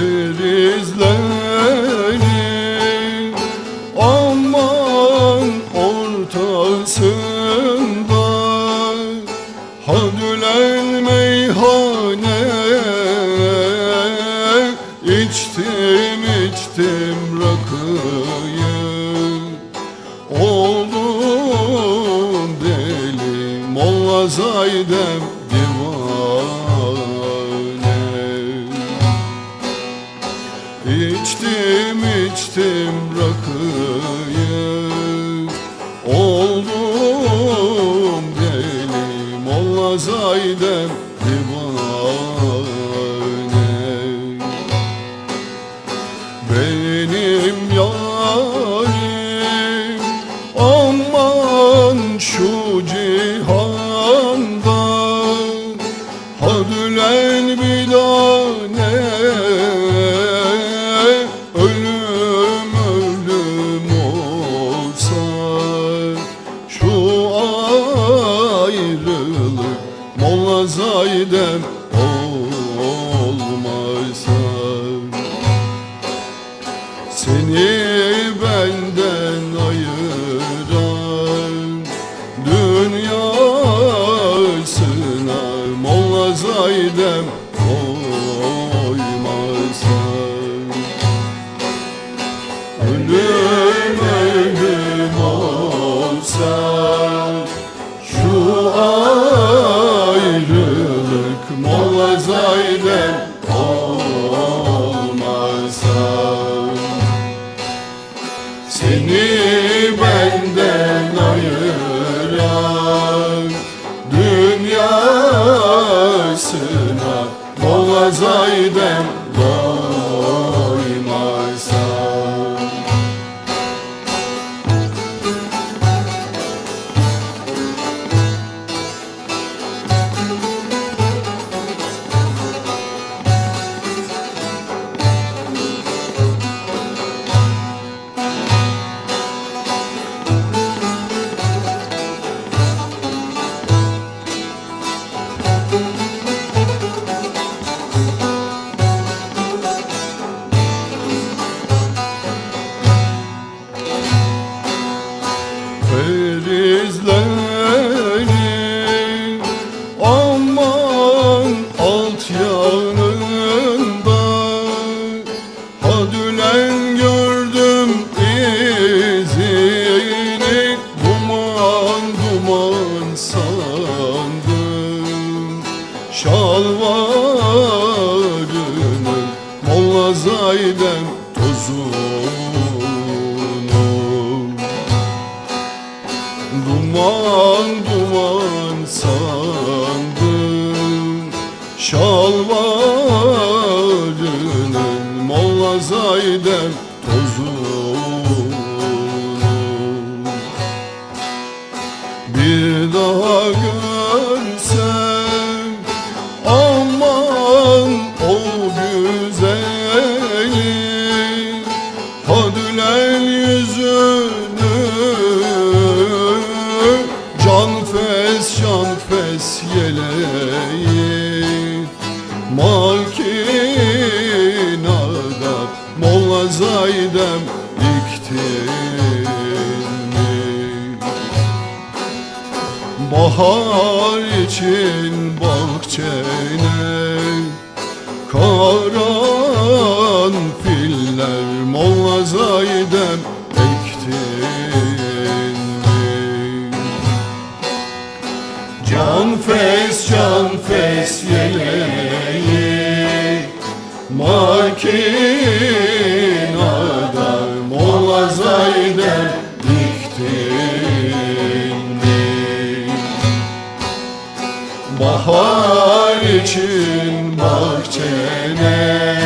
Ferizlerin aman ortasında. Hadülen meyhane içtim içtim rakıyı. Oldum deli Molla Zaydem içtim rakıyı Oldum deli Molla Zaydem divane. Benim yarim aman şu cihanda. Hadülen bilane Molla Zaydem olmasa seni benden ayıran Dünyasına Molla Zaydem koymasa Mola Ferizlerin aman alt yanında. Hadülen gördüm izini Duman duman sandım. Şalvarının Molla Zaydem tozunu Duman duman sandım. Şalvarının Molla Zaydem Molla Zaydem? Bahar için bahçene Karan filler Molla Zaydem? Can fes için bahçene